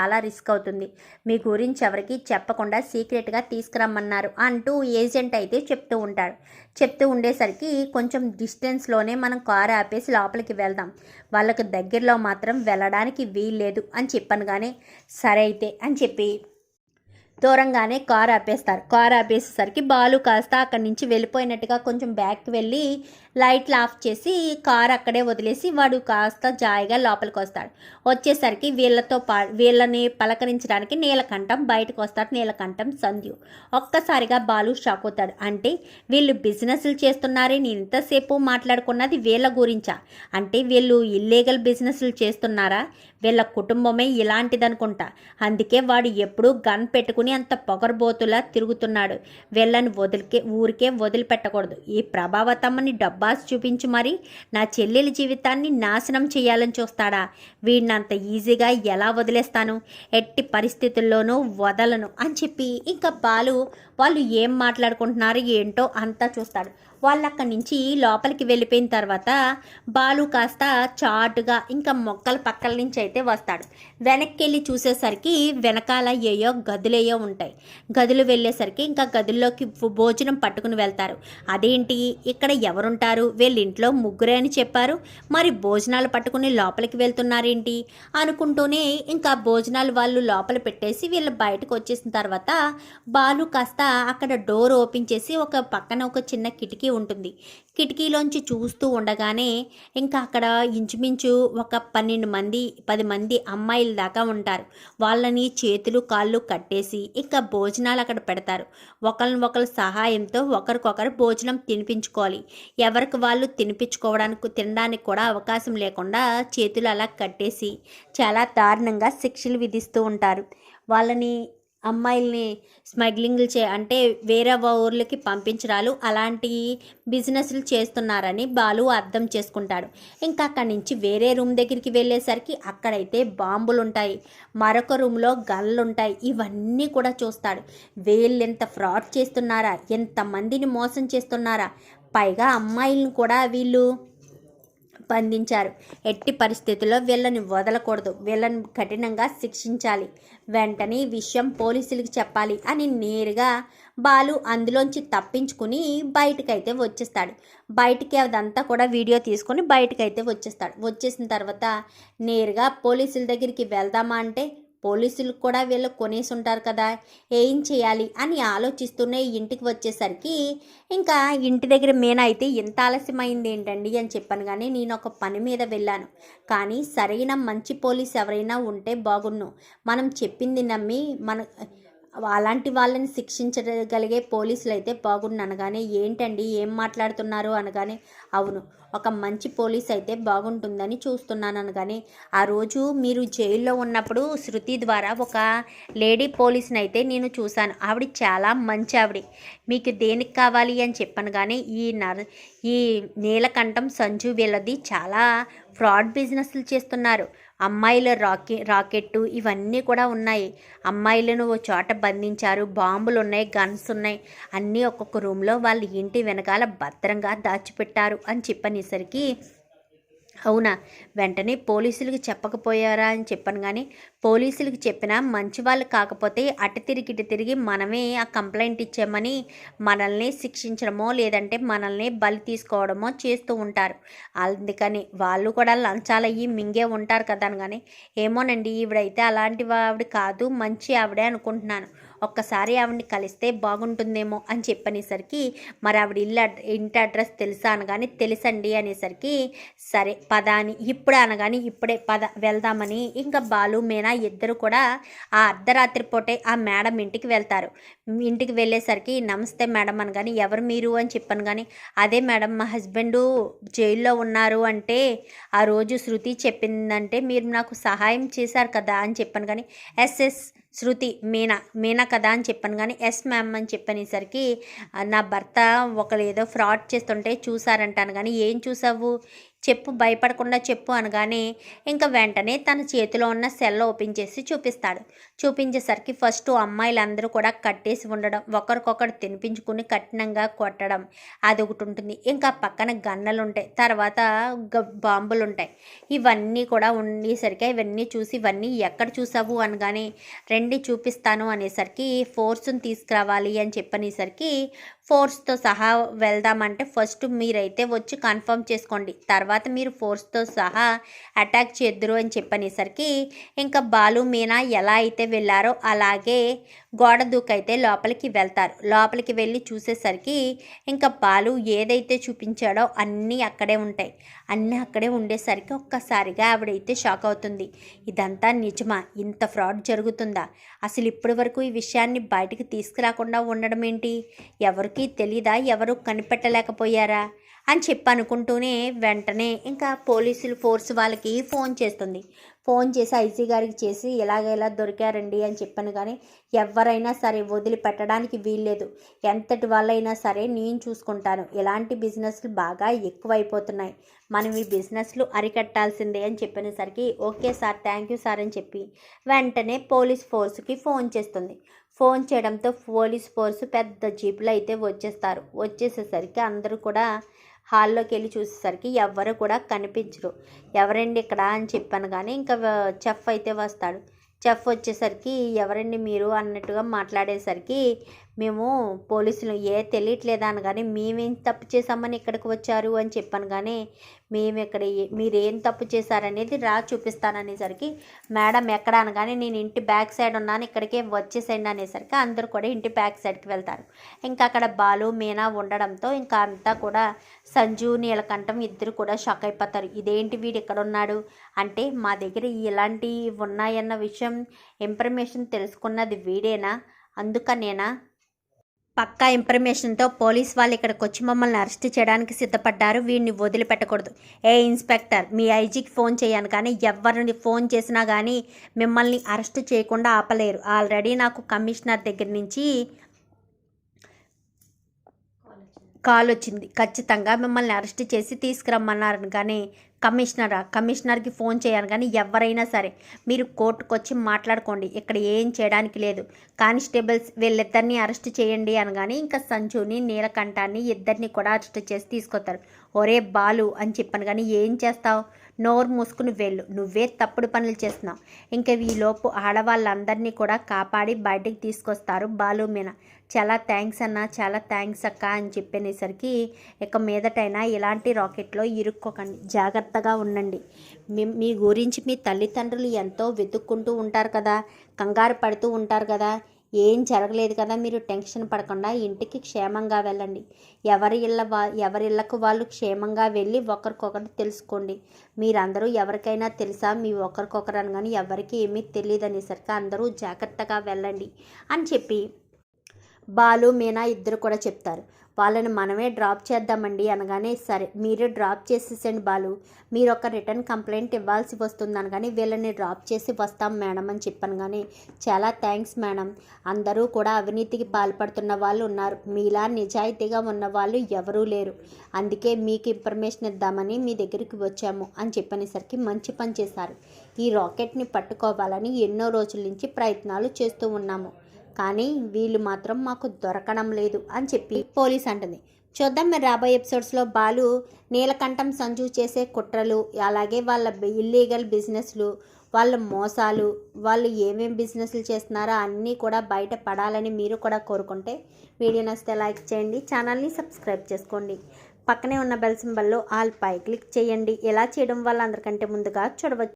చాలా రిస్క్ అవుతుంది. మీ గురించి ఎవరికి చెప్పకుండా సీక్రెట్గా తీసుకురమ్మన్నారు అంటూ ఏజెంట్ అయితే చెప్తూ ఉంటాడు. చెప్తూ ఉండేసరికి కొంచెం డిస్టెన్స్లోనే మనం కారు ఆపేసి లోపలికి వెళ్దాం. వాళ్ళకి దగ్గరలో మాత్రం వెళ్ళడానికి వీల్లేదు అని చెప్పాను కానీ సరే అయితే అని చెప్పి దూరంగానే కారు ఆపేస్తారు. కారు ఆపేసేసరికి బాలు కాస్త అక్కడి నుంచి వెళ్ళిపోయినట్టుగా కొంచెం బ్యాక్కి వెళ్ళి లైట్లు ఆఫ్ చేసి కారు అక్కడే వదిలేసి వాడు కాస్త జాయిగా లోపలికి వస్తాడు. వచ్చేసరికి వీళ్ళతో పా వీళ్ళని పలకరించడానికి నీలకంఠం బయటకు వస్తాడు. నీలకంఠం సంధ్యు. ఒక్కసారిగా బాలు షాక్ అవుతాడు. అంటే వీళ్ళు బిజినెస్లు చేస్తున్నారే? నేను ఇంతసేపు మాట్లాడుకున్నది వీళ్ళ గురించా? అంటే వీళ్ళు ఇల్లీగల్ బిజినెస్లు చేస్తున్నారా? వీళ్ళ కుటుంబమే ఇలాంటిదనుకుంటా. అందుకే వాడు ఎప్పుడూ గన్ పెట్టుకుని అంత పొగరబోతులా తిరుగుతున్నాడు. వెళ్ళని వదిలికే ఊరికే వదిలిపెట్టకూడదు. ఈ ప్రభావతమ్మని డబ్బాస్ చూపించి మరి. నా చెల్లెలి జీవితాన్ని నాశనం చేయాలని చూస్తాడా? వీడినంత ఈజీగా ఎలా వదిలేస్తాను? ఎట్టి పరిస్థితుల్లోనూ వదలను అని చెప్పి ఇంకా బాలు వాళ్ళు ఏం మాట్లాడుకుంటున్నారు ఏంటో అంతా చూస్తాడు. వాళ్ళు అక్కడి నుంచి లోపలికి వెళ్ళిపోయిన తర్వాత బాలు కాస్త చాటుగా ఇంకా మొక్కల పక్కల నుంచి అయితే వస్తాడు. వెనక్కి వెళ్ళి చూసేసరికి వెనకాల ఏయో గదులేయో ఉంటాయి. గదులు వెళ్ళేసరికి ఇంకా గదుల్లోకి భోజనం పట్టుకుని వెళ్తారు. అదేంటి? ఇక్కడ ఎవరుంటారు? వీళ్ళింట్లో ముగ్గురే అని చెప్పారు. మరి భోజనాలు పట్టుకుని లోపలికి వెళ్తున్నారేంటి? అనుకుంటూనే ఇంకా భోజనాలు వాళ్ళు లోపల పెట్టేసి వీళ్ళు బయటకు వచ్చేసిన తర్వాత బాలు కాస్త అక్కడ డోర్ ఓపెన్ చేసి ఒక పక్కన ఒక చిన్న కిటికీ ఉంటుంది. కిటికీలోంచి చూస్తూ ఉండగానే ఇంకా అక్కడ ఇంచుమించు ఒక పన్నెండు మంది పది మంది అమ్మాయిల దాకా ఉంటారు. వాళ్ళని చేతులు కాళ్ళు కట్టేసి ఇంకా భోజనాలు అక్కడ పెడతారు. ఒకరిని ఒకరి సహాయంతో ఒకరికొకరు భోజనం తినిపించుకోవాలి. ఎవరికి వాళ్ళు తినిపించుకోవడానికి తినడానికి కూడా అవకాశం లేకుండా చేతులు అలా కట్టేసి చాలా దారుణంగా శిక్షలు విధిస్తూ ఉంటారు. వాళ్ళని అమ్మాయిల్ని స్మగ్లింగ్లు చే అంటే వేరే ఊర్లకి పంపించడాలు అలాంటి బిజినెస్లు చేస్తున్నారని బాలు అర్థం చేసుకుంటాడు. ఇంకా అక్కడి నుంచి వేరే రూమ్ దగ్గరికి వెళ్ళేసరికి అక్కడైతే బాంబులు ఉంటాయి మరొక రూమ్లో గన్లు ఉంటాయి ఇవన్నీ కూడా చూస్తాడు. వీళ్ళు ఎంత ఫ్రాడ్ చేస్తున్నారా? ఎంతమందిని మోసం చేస్తున్నారా? పైగా అమ్మాయిలను కూడా వీళ్ళు స్పందించారు ఎట్టి పరిస్థితుల్లో వీళ్ళని వదలకూడదు. వీళ్ళని కఠినంగా శిక్షించాలి. వెంటనే ఈ విషయం పోలీసులకు చెప్పాలి అని నేరుగా బాలు అందులోంచి తప్పించుకుని బయటకైతే వచ్చేస్తాడు. బయటికి అదంతా కూడా వీడియో తీసుకొని బయటకైతే వచ్చేస్తాడు. వచ్చేసిన తర్వాత నేరుగా పోలీసుల దగ్గరికి వెళ్దామా అంటే పోలీసులు కూడా వీళ్ళు కొనేసి ఉంటారు కదా ఏం చేయాలి అని ఆలోచిస్తూనే ఇంటికి వచ్చేసరికి ఇంకా ఇంటి దగ్గర మీనా అయితే ఎంత ఆలస్యమైంది ఏంటండి అని చెప్పాను కానీ నేను ఒక పని మీద వెళ్ళాను. కానీ సరైన మంచి పోలీస్ ఎవరైనా ఉంటే బాగున్ను. మనం చెప్పింది నమ్మి మన అలాంటి వాళ్ళని శిక్షించగలిగే పోలీసులు అయితే బాగుండు అనగానే ఏంటండి ఏం మాట్లాడుతున్నారు అనగానే అవును ఒక మంచి పోలీస్ అయితే బాగుంటుందని చూస్తున్నాను అనగానే ఆ రోజు మీరు జైల్లో ఉన్నప్పుడు శృతి ద్వారా ఒక లేడీ పోలీస్ని అయితే నేను చూశాను. ఆవిడ చాలా మంచి ఆవిడ. మీకు దేనికి కావాలి అని చెప్పాను కానీ ఈ నర్ ఈ నీలకంఠం సంజు వీళ్ళది చాలా ఫ్రాడ్ బిజినెస్లు చేస్తున్నారు. అమ్మాయిల రాకె రాకెట్టు ఇవన్నీ కూడా ఉన్నాయి. అమ్మాయిలను ఓ చోట బంధించారు. బాంబులు ఉన్నాయి గన్స్ ఉన్నాయి అన్నీ ఒక్కొక్క రూమ్లో వాళ్ళ ఇంటి వెనకాల భద్రంగా దాచిపెట్టారు అని చెప్పనేసరికి అవునా? వెంటనే పోలీసులకు చెప్పకపోయారా అని చెప్పాను కానీ పోలీసులకు చెప్పినా మంచి వాళ్ళు కాకపోతే అటు తిరిగి ఇటు తిరిగి మనమే ఆ కంప్లైంట్ ఇచ్చామని మనల్ని శిక్షించడమో లేదంటే మనల్ని బలి తీసుకోవడమో చేస్తూ ఉంటారు. అందుకని వాళ్ళు కూడా లంచాలయ్యి మింగే ఉంటారు కదా అని కానీ ఏమోనండి ఈవిడైతే అలాంటి ఆవిడ కాదు మంచి ఆవిడే అనుకుంటున్నాను. ఒక్కసారి ఆవిడని కలిస్తే బాగుంటుందేమో అని చెప్పనేసరికి మరి ఆవిడ ఇల్లు ఇంటి అడ్రస్ తెలుసా అనగానే తెలుసండి అనేసరికి సరే పద అని ఇప్పుడే అనగానే ఇప్పుడే పద వెళ్దామని ఇంకా బాలు మీనా ఇద్దరు కూడా ఆ అర్ధరాత్రి పూటే ఆ మేడం ఇంటికి వెళ్తారు. ఇంటికి వెళ్ళేసరికి నమస్తే మేడం అనగాని ఎవరు మీరు? అని చెప్పాను కానీ అదే మేడం మా హస్బెండు జైల్లో ఉన్నారు అంటే ఆ రోజు శృతి చెప్పిందంటే మీరు నాకు సహాయం చేశారు కదా అని చెప్పాను కానీ ఎస్ఎస్ శృతి మీనా మీనా కదా అని చెప్పాను కానీ ఎస్ మ్యామ్ అని చెప్పనేసరికి నా భర్త ఒకరు ఏదో ఫ్రాడ్ చేస్తుంటే చూసారంటాను కానీ ఏం చూసావు? చెప్పు భయపడకుండా చెప్పు అనగానే ఇంకా వెంటనే తన చేతిలో ఉన్న సెల్ ఓపెన్ చేసి చూపిస్తాడు. చూపించేసరికి ఫస్ట్ అమ్మాయిలందరూ కూడా కట్టేసి ఉండడం ఒకరికొకరు తినిపించుకుని కఠినంగా కొట్టడం అది ఒకటి ఉంటుంది. ఇంకా పక్కన గన్నలు ఉంటాయి తర్వాత గ- బాంబులు ఉంటాయి ఇవన్నీ కూడా ఉండేసరికి ఇవన్నీ చూసి ఇవన్నీ ఎక్కడ చూసావు అనగానే రెండి చూపిస్తాను అనేసరికి ఫోర్స్ని తీసుకురావాలి అని చెప్పనేసరికి ఫోర్స్తో సహా వెళ్దామంటే ఫస్ట్ మీరైతే వచ్చి కన్ఫర్మ్ చేసుకోండి. తర్వాత మీరు ఫోర్స్తో సహా అటాక్ చేద్దరు అని చెప్పనేసరికి ఇంకా బాలు మీనా ఎలా అయితే వెళ్ళారో అలాగే గోడ దూకైతే లోపలికి వెళ్తారు. లోపలికి వెళ్ళి చూసేసరికి ఇంకా బాలు ఏదైతే చూపించాడో అన్నీ అక్కడే ఉంటాయి. అన్నీ అక్కడే ఉండేసరికి ఒక్కసారిగా ఆవిడైతే షాక్ అవుతుంది. ఇదంతా నిజమా? ఇంత ఫ్రాడ్ జరుగుతుందా? అసలు ఇప్పటి వరకు ఈ విషయాన్ని బయటికి తీసుకురాకుండా ఉండడం ఏంటి ఎవరికి తెలీదా? ఎవరు కనిపెట్టలేకపోయారా? అని చెప్పి అనుకుంటూనే వెంటనే ఇంకా పోలీసులు ఫోర్స్ వాళ్ళకి ఫోన్ చేస్తుంది. ఫోన్ చేసి ఐసీ గారికి చేసి ఇలాగ ఇలా దొరికారండి అని చెప్పాను కానీ ఎవరైనా సరే వదిలిపెట్టడానికి వీల్లేదు. ఎంతటి వాళ్ళైనా సరే నేను చూసుకుంటాను. ఇలాంటి బిజినెస్లు బాగా ఎక్కువైపోతున్నాయి. మనం ఈ బిజినెస్లు అరికట్టాల్సిందే అని చెప్పినసరికి okay sir thank you sir అని చెప్పి వెంటనే పోలీస్ ఫోర్స్కి ఫోన్ చేస్తుంది. ఫోన్ చేయడంతో పోలీస్ ఫోర్స్ పెద్ద జీపులో అయితే వచ్చేస్తారు. వచ్చేసేసరికి అందరూ కూడా హాల్లోకి వెళ్ళి చూసేసరికి ఎవ్వరు కూడా కనిపించరు. ఎవరండి ఇక్కడ? అని చెప్పాను కానీ ఇంకా చెఫ్ అయితే వస్తాడు. చెఫ్ వచ్చేసరికి ఎవరండి మీరు? అన్నట్టుగా మాట్లాడేసరికి మేము పోలీసులు ఏ తెలియట్లేదా? అనగానే మేమేం తప్పు చేసామని ఇక్కడికి వచ్చారు? అని చెప్పాను. కానీ మేము ఇక్కడ మీరేం తప్పు చేశారనేది రా చూపిస్తాననేసరికి మేడం ఎక్కడ? అనగానే నేను ఇంటి బ్యాక్ సైడ్ ఉన్నాను ఇక్కడికే వచ్చేసేయండి అనేసరికి అందరూ కూడా ఇంటి బ్యాక్ సైడ్కి వెళ్తారు. ఇంకా అక్కడ బాలు మీనా ఉండడంతో ఇంకా అంతా కూడా సంజు నీలకంఠం ఇద్దరు కూడా షాక్ అయిపోతారు. ఇదేంటి వీడు ఇక్కడ ఉన్నాడు? అంటే మా దగ్గర ఇలాంటివి ఉన్నాయన్న విషయం ఇన్ఫర్మేషన్ తెలుసుకున్నది వీడేనా? అందుకనేనా? పక్కా ఇన్ఫర్మేషన్తో పోలీస్ వాళ్ళు ఇక్కడికి వచ్చి మమ్మల్ని అరెస్ట్ చేయడానికి సిద్ధపడ్డారు. వీడిని వదిలిపెట్టకూడదు. ఏ ఇన్స్పెక్టర్ మీ ఐజీకి ఫోన్ చేయను కానీ ఎవరిని ఫోన్ చేసినా కానీ మిమ్మల్ని అరెస్ట్ చేయకుండా ఆపలేరు. ఆల్రెడీ నాకు కమిషనర్ దగ్గర నుంచి కాల్ వచ్చింది ఖచ్చితంగా మిమ్మల్ని అరెస్ట్ చేసి తీసుకురమ్మన్నారు కానీ కమిషనరా? కమిషనర్కి ఫోన్ చేయాలి కానీ ఎవరైనా సరే మీరు కోర్టుకు వచ్చి మాట్లాడుకోండి. ఇక్కడ ఏం చేయడానికి లేదు. కానిస్టేబుల్స్ వీళ్ళిద్దరిని అరెస్ట్ చేయండి అనగానే ఇంకా సంజుని నీలకంఠాన్ని ఇద్దరిని కూడా అరెస్ట్ చేసి తీసుకొస్తారు ఒరే బాలు అని చెప్పాను కానీ ఏం చేస్తావు? నోరు మూసుకుని వెళ్ళు. నువ్వే తప్పుడు పనులు చేస్తున్నావు. ఇంకా ఈలోపు ఆడవాళ్ళందరినీ కూడా కాపాడి బయటికి తీసుకొస్తారు బాలు మీన. చాలా థ్యాంక్స్ అన్న చాలా థ్యాంక్స్ అక్క అని చెప్పనేసరికి ఇక మీదటైనా ఇలాంటి రాకెట్లో ఇరుక్కోకండి. జాగ్రత్తగా ఉండండి. మీ మీ గురించి మీ తల్లిదండ్రులు ఎంతో వెతుక్కుంటూ ఉంటారు కదా కంగారు పడుతూ ఉంటారు కదా ఏం జరగలేదు కదా మీరు టెన్షన్ పడకుండా ఇంటికి క్షేమంగా వెళ్ళండి. ఎవరి ఇళ్ళ వా ఎవరి ఇళ్ళకు వాళ్ళు క్షేమంగా వెళ్ళి ఒకరికొకరు తెలుసుకోండి. మీరందరూ ఎవరికైనా తెలుసా మీ ఒకరికొకరు అని కానీ ఎవరికి ఏమీ తెలియదు అనేసరికి అందరూ జాగ్రత్తగా వెళ్ళండి అని చెప్పి బాలు మీనా ఇద్దరు కూడా చెప్తారు. వాళ్ళని మనమే డ్రాప్ చేద్దామండి అనగానే సరే మీరు డ్రాప్ చేసేసండి బాలు. మీరు ఒక రిటర్న్ కంప్లైంట్ ఇవ్వాల్సి వస్తుంది అనగానే వీళ్ళని డ్రాప్ చేసి వస్తాం మేడం అని చెప్పాను కానీ చాలా థ్యాంక్స్ మేడం. అందరూ కూడా అవినీతికి పాల్పడుతున్న వాళ్ళు ఉన్నారు. మీలా నిజాయితీగా ఉన్న వాళ్ళు ఎవరూ లేరు. అందుకే మీకు ఇన్ఫర్మేషన్ ఇద్దామని మీ దగ్గరికి వచ్చాము అని చెప్పనేసరికి మంచి పని చేశారు. ఈ రాకెట్ని పట్టుకోవాలని ఎన్నో రోజుల నుంచి ప్రయత్నాలు చేస్తూ ఉన్నాము. కానీ వీళ్ళు మాత్రం మాకు దొరకడం లేదు అని చెప్పి పోలీస్ అంటుంది. చూద్దాం మరి రాబోయే ఎపిసోడ్స్లో బాలు నీలకంఠం సంజు చేసే కుట్రలు అలాగే వాళ్ళ ఇల్లీగల్ బిజినెస్లు వాళ్ళ మోసాలు వాళ్ళు ఏమేమి బిజినెస్లు చేస్తున్నారో అన్నీ కూడా బయట పడాలని మీరు కూడా కోరుకుంటే వీడియో నచ్చితే లైక్ చేయండి ఛానల్ని సబ్స్క్రైబ్ చేసుకోండి. పక్కనే ఉన్న బెల్ సింబల్లో ఆల్ పై క్లిక్ చేయండి. ఇలా చేయడం వల్ల అందరికంటే ముందుగా చూడవచ్చు.